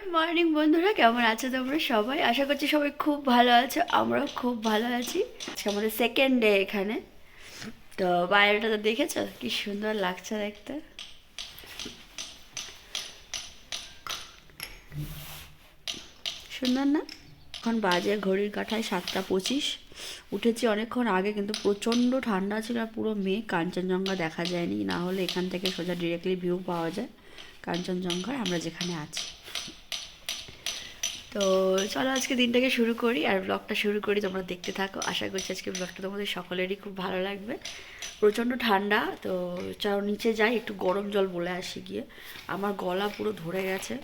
Good morning বন্ধুরা, কেমন আছো তোমরা সবাই? আশা করছি সবাই খুব ভালো আছো, আমরাও খুব ভালো আছি। আজকে আমাদের সেকেন্ড ডে এখানে। তো বাইরেটা তো দেখেছ? কি সুন্দর লাগছে দেখতে। সুন্দর না? এখন বাজে, ঘড়ির কাঁঠায় সাতটা পঁচিশ। উঠেছি অনেকক্ষণ আগে, কিন্তু প্রচণ্ড ঠান্ডা ছিল আর পুরো মেয়ে কাঞ্চনজঙ্ঘা দেখা যায়নি, না হলে এখান থেকে সোজা ডিরেক্টলি ভিউ পাওয়া যায়। কাঞ্চনজঙ্ঘার আমরা যেখানে আছি। তো চলো আজকে দিনটাকে শুরু করি আর ব্লগটা শুরু করি, তোমরা দেখতে থাকো। আশা করছি আজকে ব্লগটা তোমাদের সকলেরই খুব ভালো লাগবে। প্রচণ্ড ঠান্ডা, তো চলো নিচে যাই, একটু গরম জল বলে আসি গিয়ে। আমার গলা পুরো ধরে গেছে।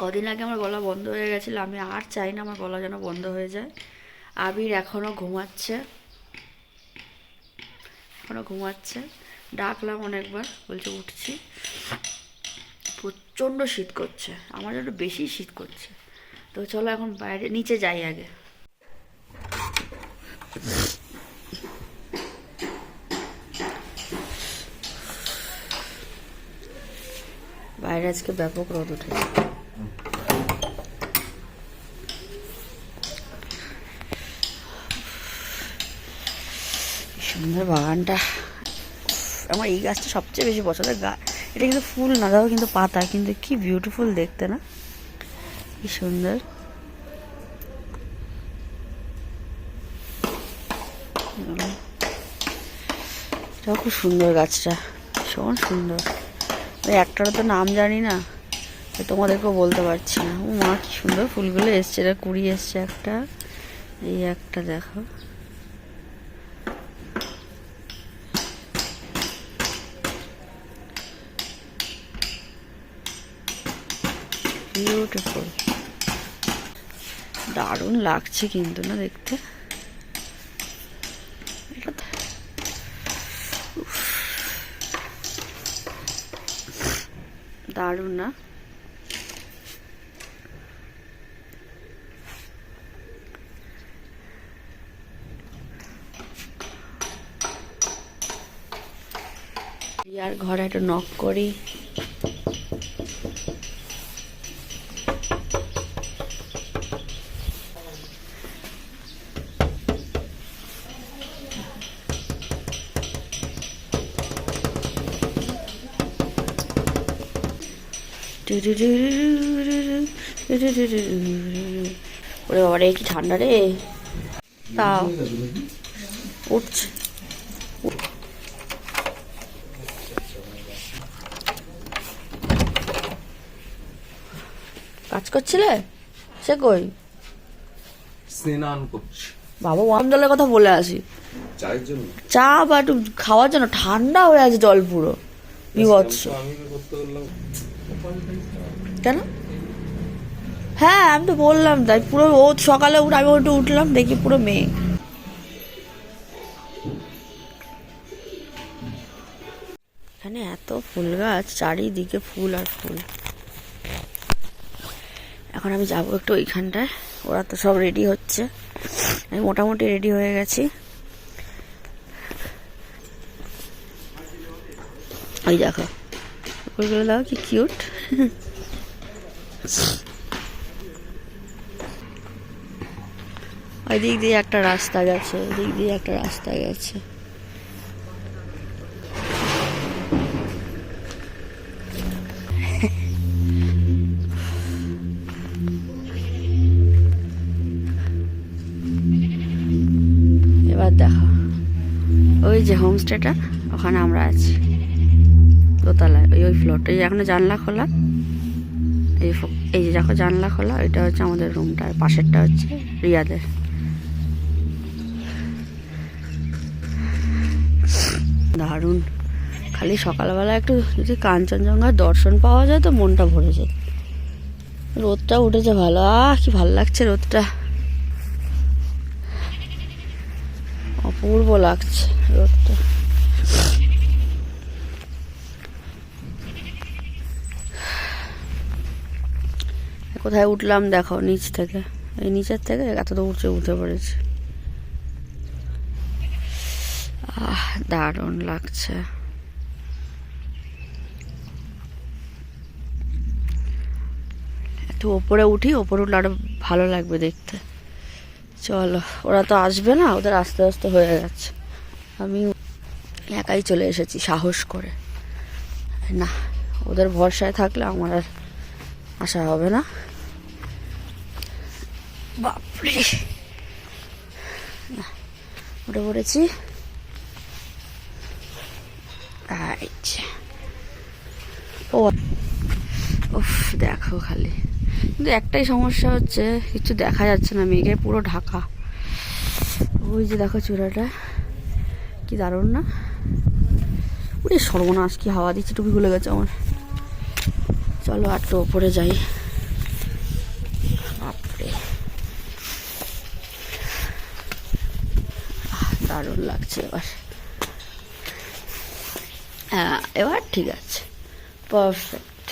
কদিন আগে আমার গলা বন্ধ হয়ে গেছিল, আমি আর চাই না আমার গলা যেন বন্ধ হয়ে যায়। আবির এখনও ঘুমাচ্ছে। এখনও ঘুমাচ্ছে। ডাকলাম অনেকবার, বলছে উঠছি। প্রচণ্ড শীত করছে। আমার একটু বেশি শীত করছে। তো চলো এখন বাইরে, নিচে যাই আগে। বাইরে আজকে ব্যাপক রোদ উঠেছে। সুন্দর বাগানটা। আমার এই গাছটা সবচেয়ে বেশি পছন্দের গা এটা কিন্তু ফুল না দাও কিন্তু পাতা, কিন্তু কি বিউটিফুল দেখতে না? কি সুন্দর। এটাও খুব সুন্দর গাছটা, ভীষণ সুন্দর। ওই একটারও তো নাম জানি না তোমাদেরকেও বলতে পারছি না। ও মা কি সুন্দর ফুলগুলো এসছে, এটা কুড়ি এসছে একটা। এই একটা দেখো। বিউটিফুল দারুণ লাগছে কিন্তু না দেখতে। দারুণ না? আর ঘরে একটু নক করি। ওরে বাবা রে কি ঠান্ডা রে। তাও। উঠছে। কাজ করছিলে? সে কই? স্নান করছি। বাবা ওয়াম জলের কথা বলে আসি। চায়ের জন্য? চা বা একটু খাওয়ার জন্য ঠান্ডা হয়ে আছে জল পুরো। বিভৎস। আমি করতে কেন? হ্যাঁ আমি তো বললাম, তাই পুরো ও সকালে উঠে আমি একটু উঠলাম, দেখি পুরো মেয়ে এখানে এত ফুল গাছ, চারিদিকে ফুল আর ফুল। এখন আমি যাব একটু ওইখানটায়, ওরা তো সব রেডি হচ্ছে। আমি মোটামুটি রেডি হয়ে গেছি। ওই দেখো। ওইগুলো দেখো কি কিউট ওই দিক দিয়ে একটা রাস্তা গেছে ওই দিক দিয়ে একটা রাস্তা গেছে। এবার দেখো, ওই যে হোমস্টেটা, ওখানে আমরা আছি। দোতলায় ওই ওই ফ্লোরটা এই এখনও জানলা খোলা। এই এই যে দেখো জানলা খোলা, এটা হচ্ছে আমাদের রুমটা আর পাশেরটা হচ্ছে রিয়াদের। দারুণ। খালি সকালবেলা একটু যদি কাঞ্চনজঙ্ঘার দর্শন পাওয়া যায় তো মনটা ভরে যায়। রোদটা উঠেছে ভালো, আহ, কি ভালো লাগছে রোদটা। অপূর্ব লাগছে রোদটা কোথায় উঠলাম দেখো, নিচ থেকে। এই নিচের থেকে এত তো উঠে উঠে পড়েছে। আহ, দারুণ লাগছে। তো ওপরে উঠি, ওপরে উঠলে আরও ভালো লাগবে দেখতে। চলো, ওরা তো আসবে না, ওদের আস্তে আস্তে হয়ে যাচ্ছে আমি একাই চলে এসেছি সাহস করে। না, ওদের ভরসায় থাকলে আমার আর আশা হবে না। বাপরে। উঠে পড়েছি। ও দেখো খালি। কিন্তু একটাই সমস্যা হচ্ছে, কিছু দেখা যাচ্ছে না মেঘে, পুরো ঢাকা। ওই যে দেখো চূড়াটা। কি দারুণ না? ওরে সর্বনাশ, কি হাওয়া দিচ্ছে, টুপি খুলে গেছে আমার। চলো আর তো ওপরে যাই বাপরে আহ, দারুণ লাগছে এবার। হ্যাঁ এবার ঠিক আছে। পারফেক্ট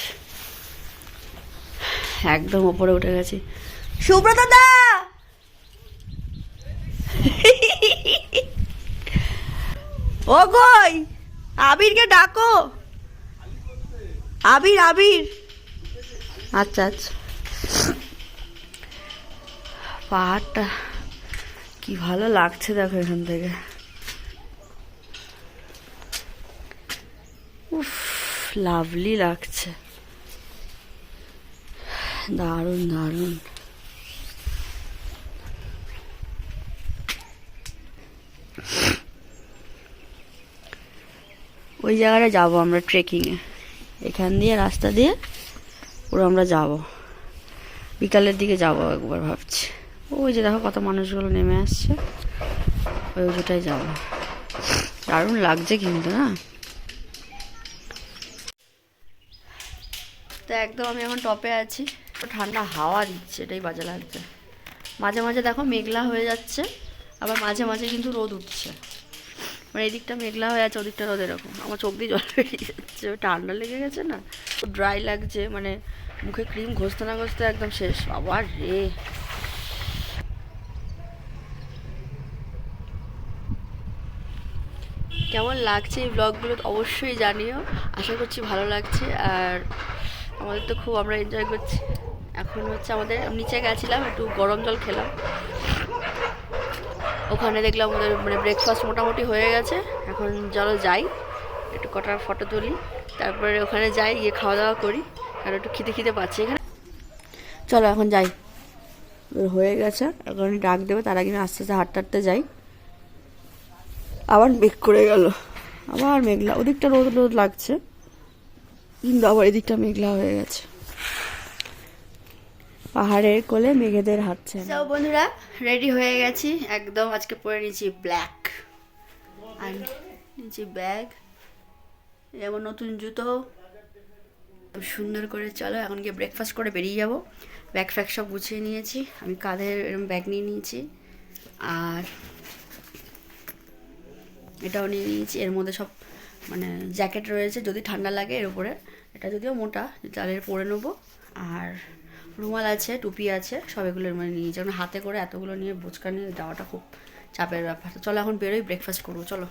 একদম ওপরে উঠে গেছি। সুব্রত দা! ও কই? আবিরকে ডাকো। আবির আবির। আচ্ছা আচ্ছা। পাহাড়টা কি ভালো লাগছে দেখো এখান থেকে উফ লাভলি লাগছে। দারুণ দারুণ। ওই জায়গাটা যাব আমরা ট্রেকিংয়ে এখান দিয়ে রাস্তা দিয়ে পুরো আমরা যাব। বিকালের দিকে যাব একবার ভাবছি। ওই যে দেখো কত মানুষগুলো নেমে আসছে। ওই ওটাই যাব। দারুণ লাগছে কিন্তু না? তো একদম আমি এখন টপে আছি। ঠান্ডা হাওয়া দিচ্ছে, এটাই বাজে লাগছে। মাঝে মাঝে দেখো মেঘলা হয়ে যাচ্ছে, আবার মাঝে মাঝে কিন্তু রোদ উঠছে। মানে এদিকটা মেঘলা হয়ে আছে, ওদিকটা রোদ এরকম। আমার চোখ দিয়ে জল বেরিয়ে যাচ্ছে। ঠান্ডা লেগে গেছে না ড্রাই লাগছে। মানে মুখে ক্রিম ঘষতে না ঘষতে একদম শেষ। আবার রে! কেমন লাগছে এই ব্লগগুলো অবশ্যই জানিও। আশা করছি ভালো লাগছে। আর আমাদের তো খুব আমরা এনজয় করছি। এখন হচ্ছে আমাদের নিচে গেছিলাম, একটু গরম জল খেলাম। ওখানে দেখলাম ওদের মানে ব্রেকফাস্ট মোটামুটি হয়ে গেছে। এখন চলো যাই, একটু কটার ফটো তুলি। তারপরে ওখানে যাই, গিয়ে খাওয়া দাওয়া করি। আর একটু খিদে খিদে পাচ্ছি এখানে। চলো এখন যাই। হয়ে গেছে, এখন ডাক দেবে, তার আগে আমি আস্তে আস্তে হাঁটতে হাঁটতে যাই। আবার মেঘ করে গেল। আবার মেঘলা, ওদিকটা রোদ রোদ লাগছে। কিন্তু আবার এদিকটা মেঘলা হয়ে গেছে। পাহাড়ের কোলে মেঘেদের হাঁটছে সব বন্ধুরা রেডি হয়ে গেছি। একদম আজকে পরে নিয়েছি ব্ল্যাক আর নিয়েছি ব্যাগ যেমন নতুন জুতো। সুন্দর করে চলো, এখন গিয়ে ব্রেকফাস্ট করে বেরিয়ে যাব। ব্যাগ ফ্যাগ সব গুছিয়ে নিয়েছি। আমি কাঁধে এরকম ব্যাগ নিয়ে নিয়েছি। আর এটাও নিয়ে নিয়েছি। এর মধ্যে সব মানে জ্যাকেট রয়েছে, যদি ঠান্ডা লাগে এর উপরে। এটা যদিও মোটা তাহলে পরে নেব। আর রুমাল আছে টুপি আছে সব এগুলো মানে নিয়ে যেমন হাতে করে এতগুলো নিয়ে বোচকা নিয়ে যাওয়াটা খুব চাপের ব্যাপার। চলো এখন বেরোই ব্রেকফাস্ট করব চলো।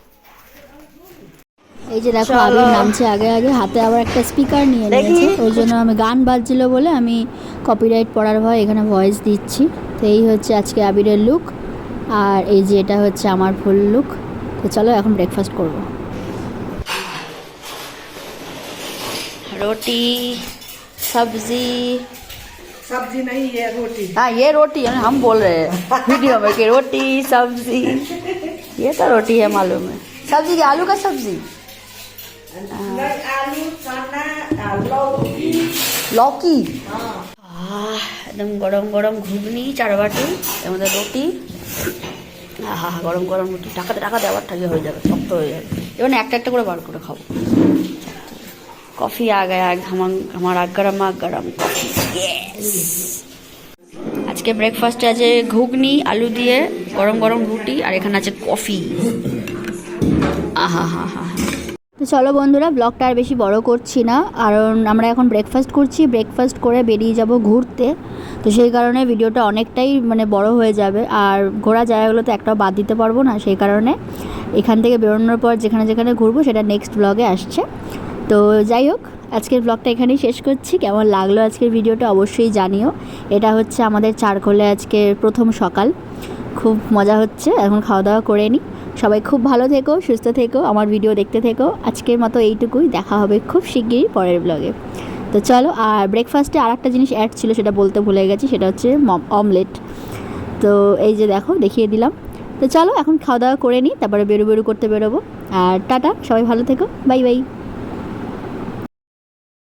এই যে দেখো। আবির নামছে আগে আগে। হাতে আবার একটা স্পিকার নিয়ে। নিয়েছে। ওই জন্য আমি গান বাজছিল বলে আমি কপিরাইট পড়ার ভয় এখানে ভয়েস দিচ্ছি। তো এই হচ্ছে আজকে আবিরের লুক আর এই যে এটা হচ্ছে আমার ফুল লুক তো চলো এখন ব্রেকফাস্ট করব। रोटी सब्जी सब्जी नहीं है रोटी हाँ ये रोटी है हम बोल रहे हैं वीडियो में कि रोटी सब्जी ये तो रोटी है मालूम है सब्जी क्या आलू का सब्जी आलू चना लौकी লকি আহ, একদম গরম গরম ঘুগনি চার বাটি এর মধ্যে রুটি আহা গরম গরম রুটি টাকাতে টাকাতে আবার ঠান্ডা হয়ে যাবে শক্ত হয়ে যাবে এবার না একটা একটা করে বার করে খাবো কফি আ গায়া ঘামাং আমার গরম গরম কফি আজকে ব্রেকফাস্টে আছে ঘুগনি আলু দিয়ে গরম গরম রুটি আর এখানে আছে কফি আহা হা হা তো চলো বন্ধুরা ব্লগটা আর বেশি বড় করছি না, কারণ আমরা এখন ব্রেকফাস্ট করছি ব্রেকফাস্ট করে বেরিয়ে যাব ঘুরতে। তো সেই কারণে ভিডিওটা অনেকটাই মানে বড় হয়ে যাবে, আর ঘোরা জায়গাগুলো তো একটাও বাদ দিতে পারব না, সেই কারণে এখান থেকে বেরোনোর পর যেখানে যেখানে ঘুরবো, সেটা নেক্সট ব্লগে আসছে। তো যাই হোক, আজকের ব্লগটা এখানেই শেষ করছি। কেমন লাগল আজকের ভিডিওটা অবশ্যই জানিও। এটা হচ্ছে আমাদের চারকোলে আজকে প্রথম সকাল। খুব মজা হচ্ছে, এখন খাওয়া দাওয়া করে নিই সবাই খুব ভালো থেকো, সুস্থ থেকো, আমার ভিডিও দেখতে থেকো। আজকের মতো এইটুকুই, দেখা হবে খুব শিগগিরই পরের ব্লগে তো চলো, আর ব্রেকফাস্টে আর একটা জিনিস অ্যাড ছিল, সেটা বলতে ভুলে গেছি, সেটা হচ্ছে অমলেট তো এই যে দেখো, দেখিয়ে দিলাম। তো চলো, এখন খাওয়া দাওয়া করে নিই তারপরে বেরো বেরো করতে বেরোবো। আর টাটা, সবাই ভালো থেকো, বাই বাই।